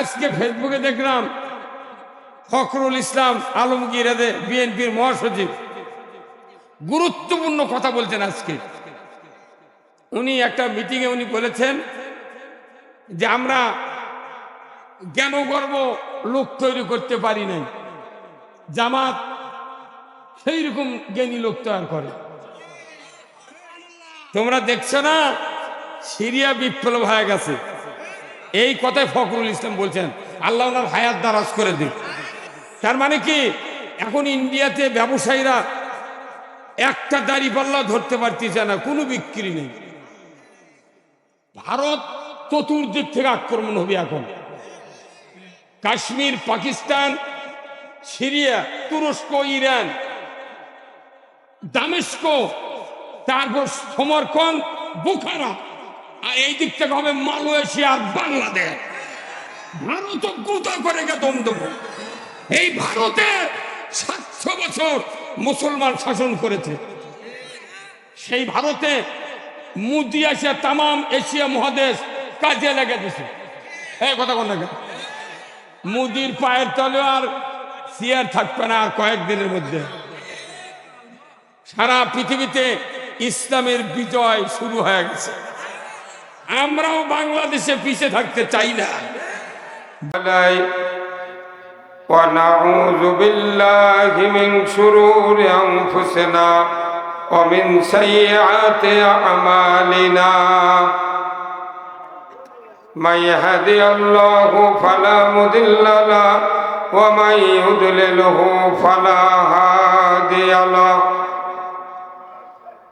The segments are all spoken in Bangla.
আজকে ফেসবুকে দেখলাম ফখরুল ইসলাম আলমগীর বিএনপির মহাসচিব। গুরুত্বপূর্ণ কথা বলছেন আজকে। উনি একটা মিটিংয়ে উনি বলেছেন যে আমরা জ্ঞান গর্ব লোক তৈরি করতে পারি নাই। জামাত সেই রকম জ্ঞানী লোক তৈরি করে। তোমরা দেখছ না, সিরিয়া বিপ্লব হয়ে গেছে। এই কথাই ফখরুল ইসলাম বলছেন। আল্লাহ ওনার হায়াত দারাজ করে দিন তার মানে কি? এখন ইন্ডিয়াতে ব্যবসায়ীরা একটা দাড়ি পাল্লা ধরতে পারতেছে না, কোনো বিক্রি নেই। ভারত চতুর্দিক থেকে আক্রমণ হবে এখন। কাশ্মীর, পাকিস্তান, সিরিয়া, তুরস্ক, ইরান, দামেস্ক, তারপর সমরকন বুখারা। আর এই দিক থেকে হবে মালয়েশিয়া আর বাংলাদেশ। ভারত গুতা করে গে দম এই ভারতে সাতশো বছর মুসলমান শাসন করেছে। সেই ভারতে মুদি আসিয়া তামাম এশিয়া মহাদেশ কাজে লেগে দিছে এই কথা কোন? মুদির পায়ের তলে আর চেয়ার থাকবে না আর কয়েকদিনের মধ্যে। সারা পৃথিবীতে ইসলামের বিজয় শুরু হয়ে গেছে। আমরাও বাংলাদেশে পিছিয়ে থাকতে চাই না علي ونعوذ بالله من شرور أنفسنا ومن سيئات أعمالنا من يهدي الله فلا مضل له ومن يضلله فلا هادي له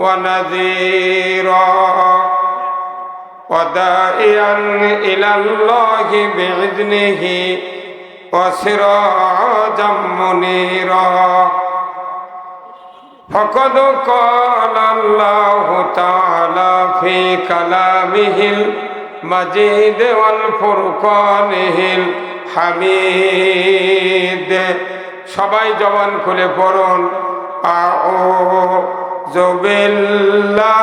ونذيرا ودائيا إلى الله بإذنه وسراجا منيرا فقد قال الله تعالى في كلامه المجيد والفرقانه الحميد সবাই জবান খুলে পড়ুন أعوذ بالله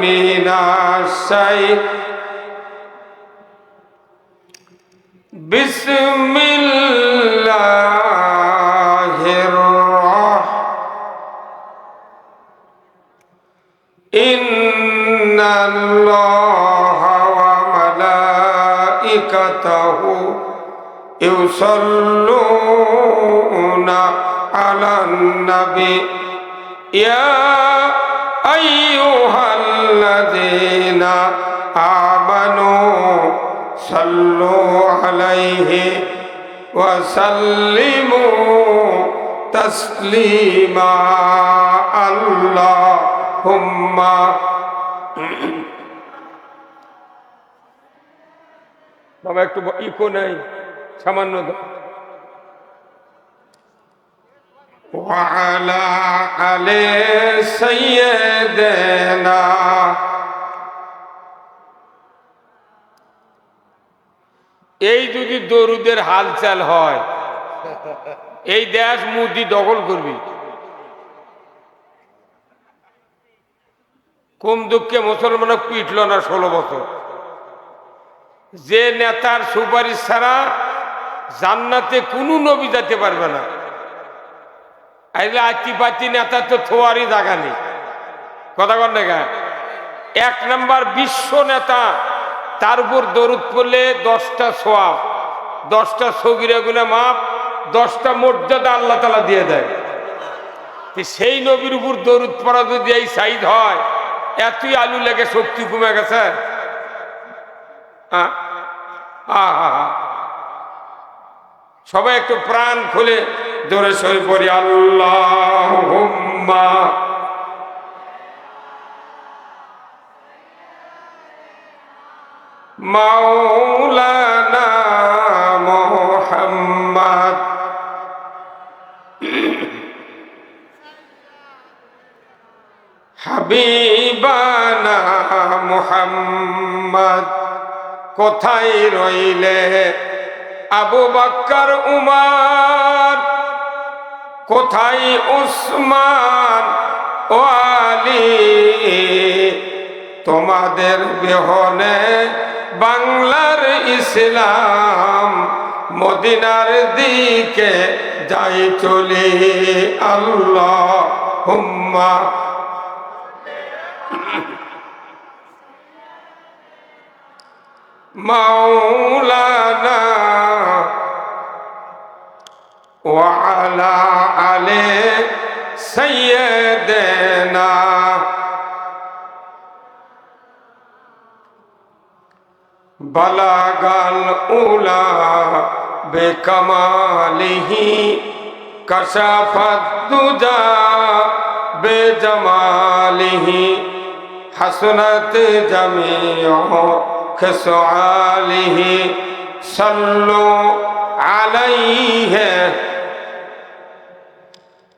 من الشيطان بسم الله الرحمن إن الله وملائكته يصلون على النبي يا أيها الذين آمنوا صلوا عليه وسلموا تسليما اللهم বাবা একটু ইকো নেই সামান্য দাও। وعلى علي سيدنا এই যদি দরুদের হালচাল হয় এই দেশ মুদি দখল করবি কম দুঃখে মুসলমান পিটল না ষোলো বছর যে নেতার সুপারিশ ছাড়া জান্নাতে কোনো নবী যেতে পারবে না আইলে আতি পাতি নেতা তো থোয়ারই জায়গা নেই। কথা কন দেখা এক নাম্বার বিশ্ব নেতা, তার উপর দরুদ পড়লে দশটা সোয়াব, দশটা সগিরা গুনে মাপ, দশটা মর্যাদা আল্লাহ তালা দিয়ে দেয়। সেই নবীর উপর দরুদ পড়া যদি এই সাইড হয়, এতই আলু লেগে শক্তি কমে গেছে। সবাই একটু প্রাণ খুলে জোরে সই পড়ি আল্লাহ মাওলানা মোহাম্মদ। হাবিবানা মোহাম্মদ কোথায় রইলে? আবু বাক্কার উমার। কোথায় উসমান ও আলী? তোমাদের বেহনে বাংলার ইসলাম, মদিনার দিকে যাই চলে আল্লাহ হুম্মা মাওলানা وعلى علي سيدنا بلغ الأولى بكماله كشف الدجى بجماله حسنت جميع خصاله صلوا عليه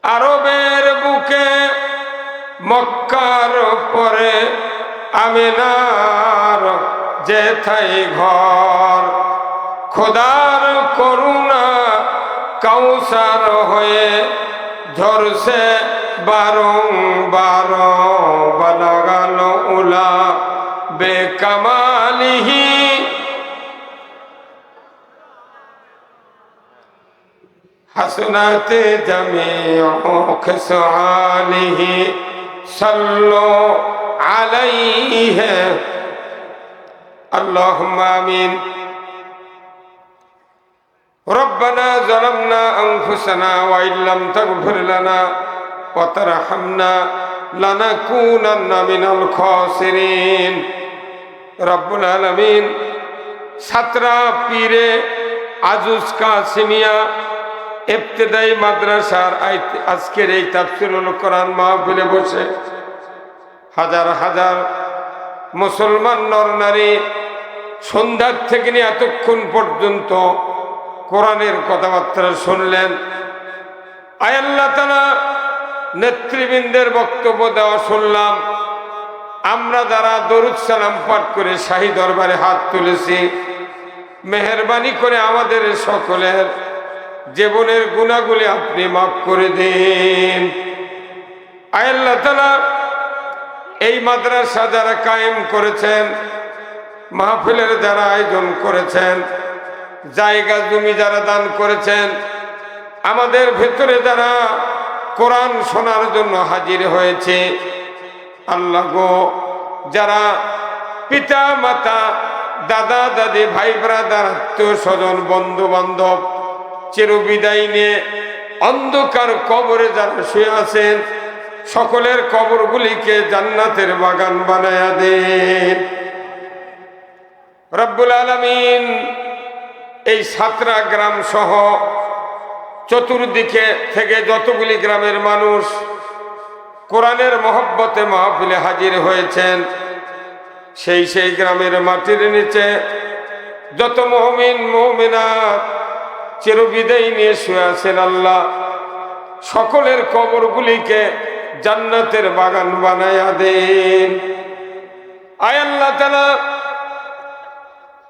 আরবের বুকে মক্কার পরে আমিনার যেথাই ঘর। খোদার حسنات جميع خصاله صلوا عليه اللهم آمين ربنا ظلمنا أنفسنا وإن لم تغفر لنا وترحمنا لنكونن من الخاسرين رب العالمين সাতরা পীরে আজুজ কাসিমিয়া ইবতেদাই মাদ্রাসার আজকের এই তাফসিরুল কোরআন মাহফিলে বসে হাজার হাজার মুসলমান নর নারী সন্ধ্যার থেকে নিয়ে এতক্ষণ পর্যন্ত কোরআনের কথাবার্তা শুনলেন। আয়াল্লাহ তালা নেতৃবৃন্দের বক্তব্য দেওয়া শুনলাম। আমরা যারা দরুদ সালাম পাঠ করে শাহী দরবারে হাত তুলেছি, মেহরবানি করে আমাদের সকলের জীবনের গুণাগুলি আপনি মাফ করে দিন। আয়াল্লাহ তালা এই মাদ্রাসা যারা কায়েম করেছেন, মাহফিলের যারা আয়োজন করেছেন, জায়গা জমি যারা দান করেছেন, আমাদের ভেতরে যারা কোরআন শোনার জন্য হাজির হয়েছে, আল্লাহ গো, যারা পিতা, মাতা, দাদা, দাদি, ভাই, ব্রাদার, আত্মীয় স্বজন বন্ধু বান্ধব চিরবিদায় নিয়ে অন্ধকার কবরে যারা শুয়ে আছেন, সকলের কবরগুলিকে জান্নাতের বাগান বানায়া দেন। রব্বুল আলমিন এই সাতরা গ্রাম সহ চতুর্দিকে থেকে যতগুলি গ্রামের মানুষ কোরআনের মহব্বতে মাহফিলে হাজির হয়েছেন, সেই সেই গ্রামের মাটির নিচে যত মহমিন মহমিনাত চিরবিদায় নিয়ে শুয়ে আছেন আল্লাহ। সকলের কবরগুলিকে জান্নাতের বাগান বানায়া দেন। আয় আল্লাহ তালা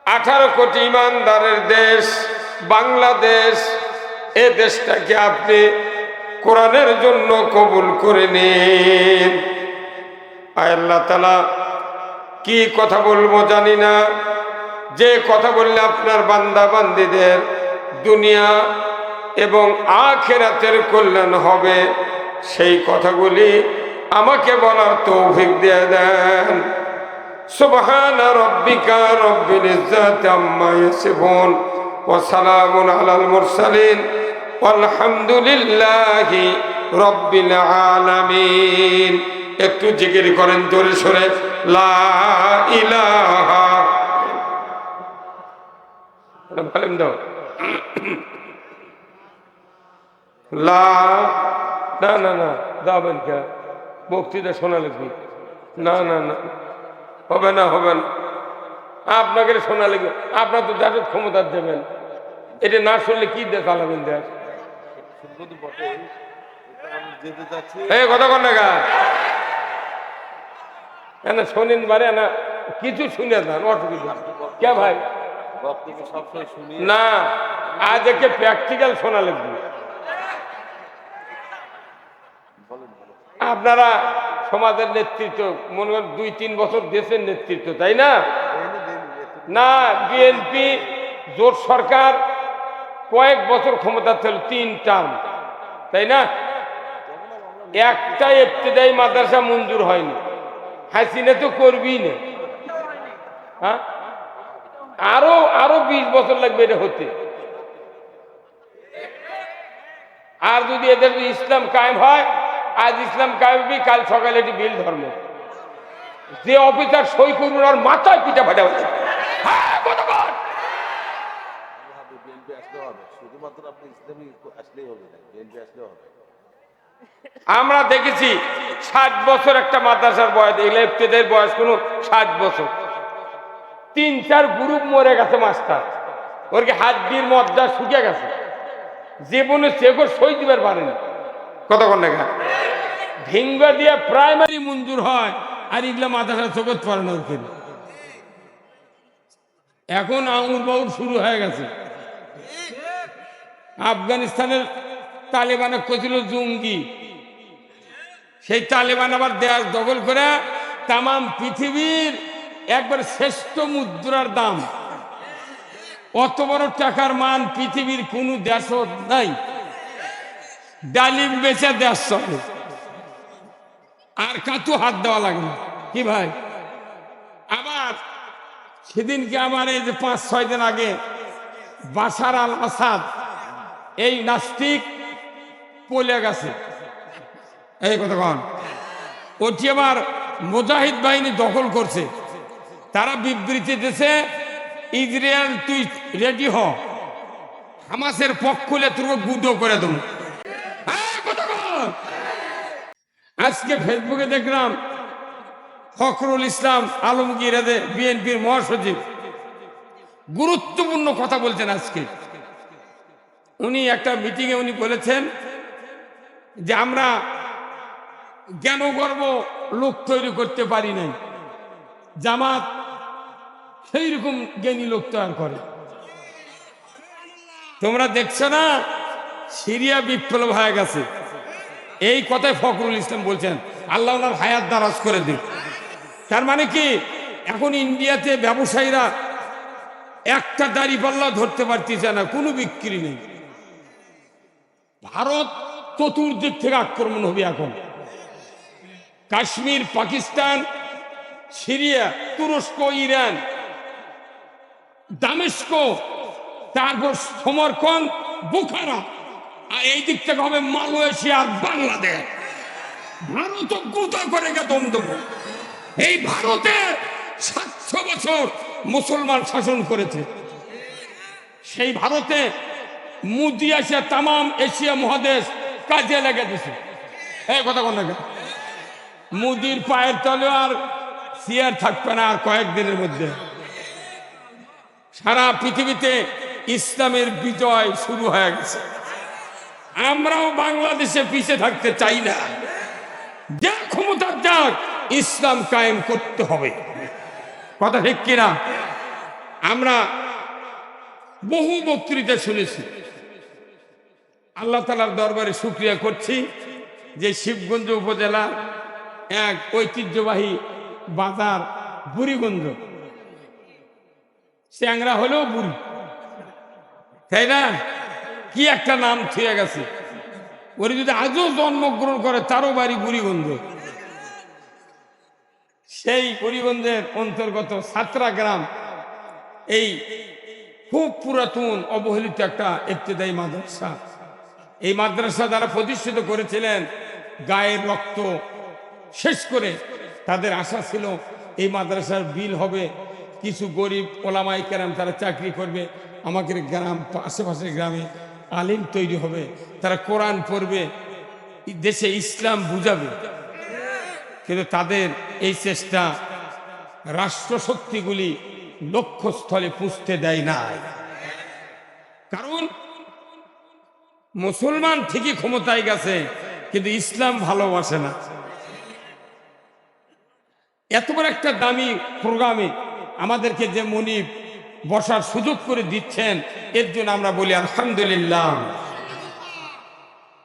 আঠারো কোটি ইমানদারের দেশ, বাংলাদেশ, এ দেশটাকে আপনি কোরআনের জন্য কবুল করে নিন। আয় আল্লাহ তালা কি কথা বলব জানি না। যে কথা বললে আপনার বান্দা বান্দিদের দুনিয়া এবং আখেরাতের কল্যাণ হবে। সেই কথাগুলি আমাকে বলার তৌফিক দিয়ে দেন। সুবহান রব্বিকা রব্বিল ইজ্জাতি আম্মা ইয়াসিফুন ওয়া সালামুন আলাল মুরসালিন। আলহামদুলিল্লাহি রব্বিল আলামিন। একটু জিকির করেন জোরে সরে। লা ইলাহা বলেন দাও। লা, না না না যাবেন কে, বক্তৃতা শোনা লাগবে। না না না, হবে না হবে না। আপনাকে শোনা লাগবে, আপনার তো যাদের ক্ষমতা দেবেন। এটা না শুনলে কি দেশ চাচ্ছি এই কথা কন না গা। না শোনেন বারে না, কিছু শুনে যান, অসুবিধা। কে ভাই? না আজ একে প্র্যাকটিক্যাল শোনা লাগবে আপনারা সমাজের নেতৃত্ব মনে করেন দুই তিন বছর দেশের নেতৃত্ব তাই না? না বিএনপি জোট সরকার কয়েক বছর ক্ষমতা ছিল তিন টার্ম তাই না? একটা ইবতদায়ী মাদ্রাসা মঞ্জুর হয়নি। হাসিনা তো করবি না। হ্যাঁ? আরও আরও বিশ বছর লাগবে এটা হতে। আর যদি এদের ইসলাম কায়েম হয় আজ ইসলাম কায়েম কাল সকালে এটি বিল ধর্ম। যে অফিসার সই করুন আর মাথায় পিঠা ফাটা হচ্ছে হ্যাঁ, আমরা দেখেছি ষাট বছর একটা মাদ্রাসার বয়স এগুলো বয়স কোনো ষাট বছর। তিন, চার গ্রুপ মরে গেছে মাস্টার। ওর কি দিয়ে মদ্দা শুকে গেছে? জীবনে চেকর সই দিবার পারে পারেনি কতক্ষণ দেখা ভিঙ্গা দিয়ে প্রাইমারি মঞ্জুর হয়, আর এগুলা মাদ্রাসা চোখত পারে না ওর এখন আঙুর বাউর শুরু হয়ে গেছে। আফগানিস্তানের তালেবানে কছিল জঙ্গি। সেই তালেবান আবার দেশ দখল করে তাম পৃথিবীর একবার শ্রেষ্ঠ মুদ্রার দাম। অত বড় টাকার মান পৃথিবীর কোনো দেশ নাই। ডালিম বেচে দেশ চলে। আর কাতু হাত দেওয়া লাগে কি ভাই? আবার সেদিনকে আমার এই যে পাঁচ, ছয় দিন আগে বাসার আল আসাদ, এই নাস্তিক পলে গেছে। এই কতক্ষণ ওটি আবার মুজাহিদ বাহিনী দখল করছে। তারা বিবৃতি দিছে, ইসরায়েল, তুই রেডি হ। হামাসের পক্ষ খুলে তোর গুদো করে দেবো। আজকে ফেসবুকে দেখলাম ফখরুল ইসলাম আলমগীর বিএনপির মহাসচিব। গুরুত্বপূর্ণ কথা বলছেন আজকে। উনি একটা মিটিংয়ে উনি বলেছেন যে, আমরা জ্ঞানগর্ব লোক তৈরি করতে পারি নাই। জামাত সেই রকম জ্ঞানী লোক তৈরি করে। তোমরা দেখছ না? সিরিয়া বিপ্লব হয়ে গেছে। এই কথাই ফখরুল ইসলাম বলছেন। আল্লাহ হায়াত দারাজ করে দিন। তার মানে কি? এখন ইন্ডিয়াতে ব্যবসায়ীরা একটা দাড়ি পাল্লা ধরতে পারতেছে না, কোনো বিক্রি নেই। ভারত চতুর্দিক থেকে আক্রমণ হবে এখন। কাশ্মীর, পাকিস্তান সিরিয়া, তুরস্ক, ইরান, দামেস্ক, তারপর সমরকন বুখারা। আর এই দিক থেকে হবে মালয়েশিয়া আর বাংলাদেশ। ভারত গুতা করে গে দম এই ভারতে সাতশো বছর মুসলমান শাসন করেছে। সেই ভারতে মুদি আসে তাম এশিয়া মহাদেশ কাজে লেগে দিছে। এই কথা লাগে মুদির পায়ের তলে আর চেয়ার থাকবে না আর কয়েকদিনের মধ্যে। সারা পৃথিবীতে ইসলামের বিজয় শুরু হয়ে গেছে। আমরাও বাংলাদেশে পিছে থাকতে চাই না। যে ক্ষমতার যাক ইসলাম কায়েম করতে হবে। কথা ঠিক কিনা? আমরা বহু বক্তৃতা শুনেছি। আল্লাহ তালার দরবারে শুক্রিয়া করছি যে শিবগঞ্জ উপজেলা এক ঐতিহ্যবাহী বাজার, বুড়িগঞ্জ। চ্যাংরা হলেও বুড়ি। তাই না? কি একটা নাম থুয়ে গেছে। ওর যদি আজও জন্মগ্রহণ করে, তারও বাড়ি বুড়িগঞ্জ। সেই বুড়িগঞ্জের অন্তর্গত সাতরা গ্রাম, এই খুব পুরাতন, অবহেলিত একটা ইবতেদায়ী মাদ্রাসা। এই মাদ্রাসা যারা প্রতিষ্ঠিত করেছিলেন, গায়ের রক্ত শেষ করে তাদের আশা ছিল এই মাদ্রাসার বিল হবে। কিছু গরিব ওলামাই কেরাম তারা চাকরি করবে। আমাদের গ্রাম আশেপাশের গ্রামে আলিম তৈরি হবে। তারা কোরআন পড়বে। দেশে ইসলাম বুঝাবে। কিন্তু তাদের এই চেষ্টা রাষ্ট্রশক্তিগুলি লক্ষ্যস্থলে পুষতে দেয় না কারণ মুসলমান ঠিকই ক্ষমতায় গেছে, কিন্তু ইসলাম ভালোবাসে না। এত বড় একটা দামি প্রোগ্রামে আমাদেরকে যে মনিব বসার সুযোগ করে দিচ্ছেন, এর জন্য আমরা বলি আলহামদুলিল্লাহ।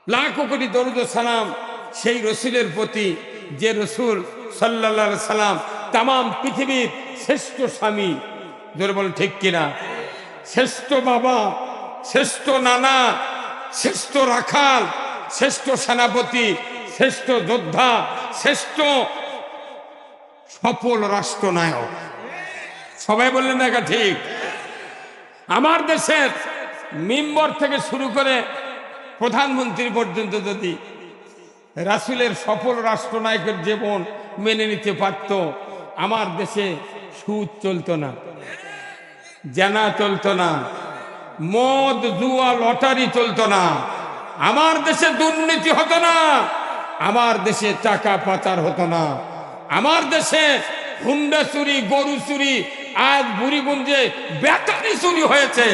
লাখো কোটি দরুদ সালাম সেই রসুলের প্রতি, যে রসুল সাল্লা সাল্লাম তাম পৃথিবীর শ্রেষ্ঠ স্বামী। ধরে বলেন ঠিক কিনা? শ্রেষ্ঠ বাবা, শ্রেষ্ঠ নানা, শ্রেষ্ঠ রাখাল, শ্রেষ্ঠ সেনাপতি, শ্রেষ্ঠ যোদ্ধা, শ্রেষ্ঠ সফল রাষ্ট্রনায়ক। সবাই বললেন না এটা ঠিক। আমার দেশের মেম্বর থেকে শুরু করে প্রধানমন্ত্রী পর্যন্ত যদি রাসুলের সফল রাষ্ট্রনায়কের জীবন মেনে নিতে পারত, আমার দেশে সুদ চলতো না, জানা চলতো না, মদ, জুয়া, লটারি চলতো না, আমার দেশে দুর্নীতি হতো না, আমার দেশে টাকা পাচার হতো না। আমার দেশে হুন্ডা চুরি, গরু চুরি, আজ বুড়িগঞ্জে ব্যাটারি চুরি হয়েছে।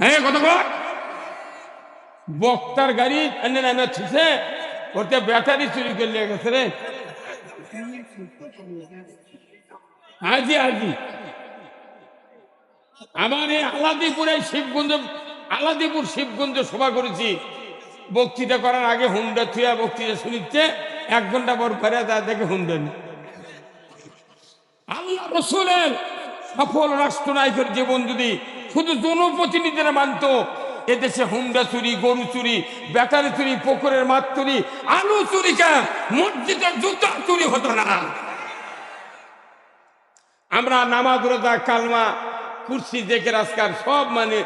হ্যাঁ কত বক্তার গাড়ি ওতে ব্যাটারি চুরি করলে গেছে রে। আজি আজি আমার এই আলাদিপুরে শিবগঞ্জ, আলাদিপুর শিবগঞ্জ সভা করেছি। বক্তৃতা করার আগে হুন্ডা থুয়া বক্তৃতা শুনিচ্ছে। এক ঘণ্টা পর ফেরে তা দেখে হুন্ডা নেই আল্লাহ রসুলের সফল রাষ্ট্রনায়কের জীবন যদি শুধু জনপ্রতিনিধিরা মানত, এদেশে হুন্ডা চুরি, গরু চুরি ব্যাটারি চুরি পুকুরের মাছ চুরি, আলু চুরি কা মসজিদের জুতা চুরি হতো না। আমরা নামাজ, রোজা, কালমা, কুর্সি দেখে রাজকার সব মানে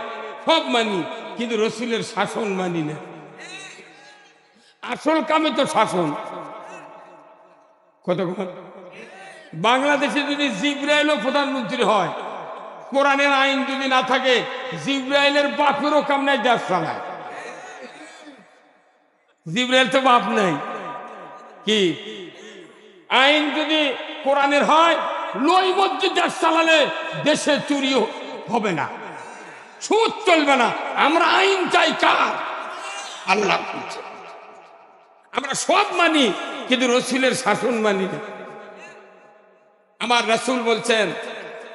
সব মানি, কিন্তু রসুলের শাসন মানি না। আসল কামে তো শাসন। কতক্ষণ? বাংলাদেশে যদি জিব্রাইলও প্রধানমন্ত্রী হয়, কোরআনের আইন যদি না থাকে, জিব্রাইলের বাপেরও কাম নাই দেশ চালায়। জিব্রাইল তো বাপ নাই। কি? আইন যদি কোরআনের হয় লই দেশ চালালে দেশে চুরি হবে না। সুদ চলবে না। আমরা আইন চাই কার? আল্লাহ আমরা সব মানি। কিন্তু রসুলের শাসন মানি না। আমার রসুল বলছেন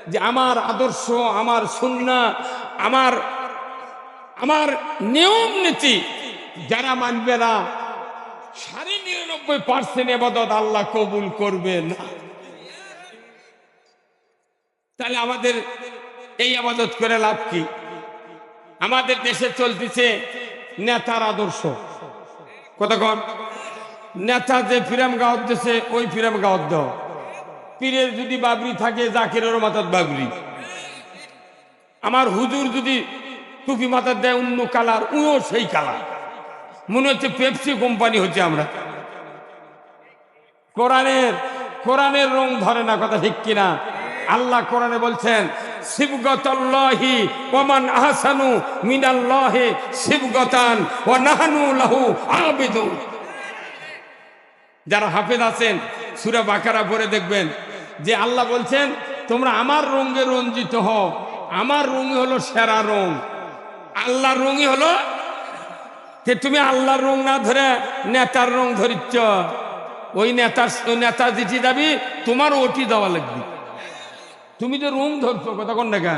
যে, আমার আদর্শ, আমার সুন্না, আমার আমার নিয়ম নীতি, যারা মানবে না সাড়ে নিরানব্বই পার্সেন্ট এবাদত আল্লাহ কবুল করবে না। তাহলে আমাদের এই আবাদত করে লাভ কি? আমাদের দেশে চলতেছে নেতার আদর্শ। কতক্ষণ নেতা যে ফিরাম গাঁত দেশে ওই ফিরাম গাঁত দাও। পীরের যদি বাবরি থাকে, জাকিরেরও মাথার বাবরি। আমার হুজুর যদি টুপি মাথার দেয়, অন্য কালার উও সেই কালার। মনে হচ্ছে পেপসি কোম্পানি হচ্ছে আমরা। কোরআনের কোরআনের রং ধরে না, কথা ঠিক কিনা? আল্লাহ কোরআনে বলছেন শিবগতল্লাহি ওমান আহসানু মিনাল্লাহি শিবগতান ওয়া নাহনু লাহু আবিদুন। যারা হাফেজ আছেন, সুরা বাকারা পরে দেখবেন যে আল্লাহ বলছেন, তোমরা আমার রঙে রঞ্জিত হও। আমার রঙই হলো সেরা রং। আল্লাহর রঙই হলো যে তুমি আল্লাহর রং না ধরে নেতার রং ধরিচ্ছ। ওই নেতার নেতা যেটি যাবি তোমারও ওটি দেওয়া লাগবে। তুমি যে রং ধরছো কতক্ষণ দেখা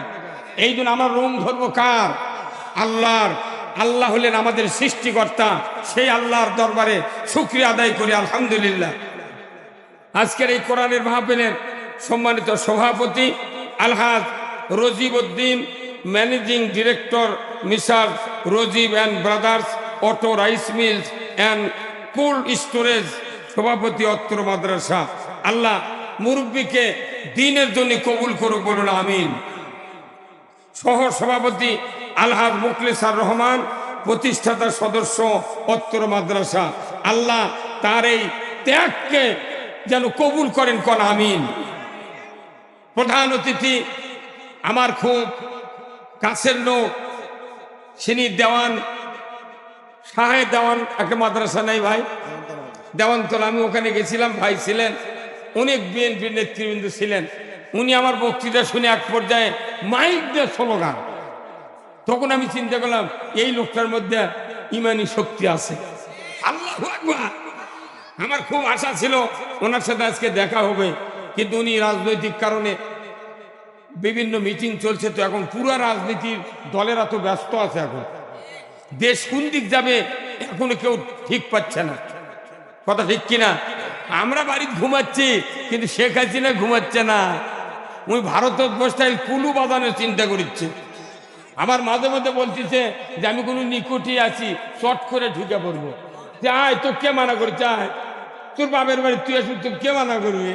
এই জন্য আমার রং ধরবো কার? আল্লাহর। আল্লাহ হলেন আমাদের সৃষ্টিকর্তা। সেই আল্লাহর দরবারে শুক্রিয়া আদায় করি, আলহামদুলিল্লাহ। আজকের এই কোরআনের মাহফিলের সম্মানিত সভাপতি Alhaj Rajib Uddin managing director messrs Rajib and brothers auto rice mills and cold storage সভাপতি অত্র মাদ্রাসা। আল্লাহ মুরব্বীকে দিনের জন্য কবুল করুক, বলুন আমিন। সহ সভাপতি আলহাজ মুখলিসার রহমান, প্রতিষ্ঠাতা সদস্য অত্তর মাদ্রাসা। আল্লাহ তার এই ত্যাগকে যেন কবুল করেন, কন আমিন। প্রধান অতিথি, আমার খুব কাছের লোক, সিনি দেওয়ান সাহে দেওয়ান, একটা মাদ্রাসা নাই ভাই। দেওয়ানতল আমি ওখানে গেছিলাম, ভাই ছিলেন, অনেক বিএনপির নেতৃবৃন্দ ছিলেন। উনি আমার বক্তৃতা শুনে এক পর্যায়ে মাইক দিয়ে স্লোগান। তখন আমি চিন্তা করলাম, এই লোকটার মধ্যে ইমানি শক্তি আছে। আল্লাহ আমার খুব আশা ছিল ওনার সাথে আজকে দেখা হবে। কিন্তু উনি রাজনৈতিক কারণে বিভিন্ন মিটিং চলছে, তো এখন পুরো রাজনীতির দলেরা তো ব্যস্ত আছে এখন। দেশ কোন দিক যাবে এখনও কেউ ঠিক পাচ্ছে না। কথা ঠিক কিনা? আমরা বাড়িতে ঘুমাচ্ছি, কিন্তু শেখ হাসিনা ঘুমাচ্ছে না। ওই ভারতত বসে কুলু বাদানের চিন্তা করছে আমার মাঝে মাঝে বলতেছে যে আমি কোনো নিকুটি আছি, চট করে ঢুকে পড়ব। যে আয় তো কে মানা করছে আয়। তোর বাপের বাড়ি তুই আসুন তো কে মানা করবে?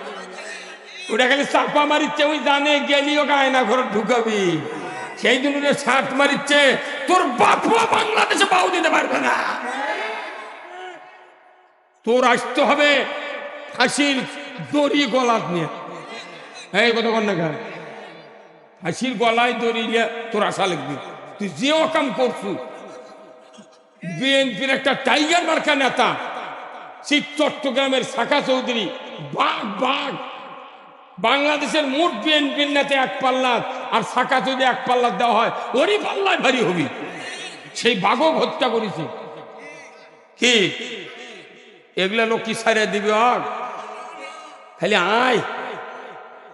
ওটা খালি চাপা মারিচ্ছে, ওই জানে গেলি ওকে আয়না ঘরে ঢুকাবি। সেই দিন ওটা শার্ট মারিচ্ছে, তোর বাপও বাংলাদেশে পাও দিতে পারবে না। তোর আসতে হবে ফাঁসির দড়ি গলাত নিয়ে। এই কথা না? ফাঁসির গলায় দড়ি নিয়ে তোর আশা লাগবে। তুই যে কাম করছু। বিএনপির একটা টাইগার মার্কা নেতা, সেই চট্টগ্রামের শাখা চৌধুরী, বাঘ বাঘ। বাংলাদেশের মোট বিএনপির নেতা এক পাল্লা আর শাখা চৌধুরী এক পাল্লা দেওয়া হয়। ওরই পাল্লায় ভারী হবি। সেই বাঘও হত্যা করেছে। কি? এগুলা লোক কি সারিয়ে দিবে খালি আয়।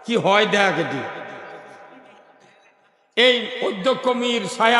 কি হয় দেখ এই অধ্যক্ষ মীর সায়া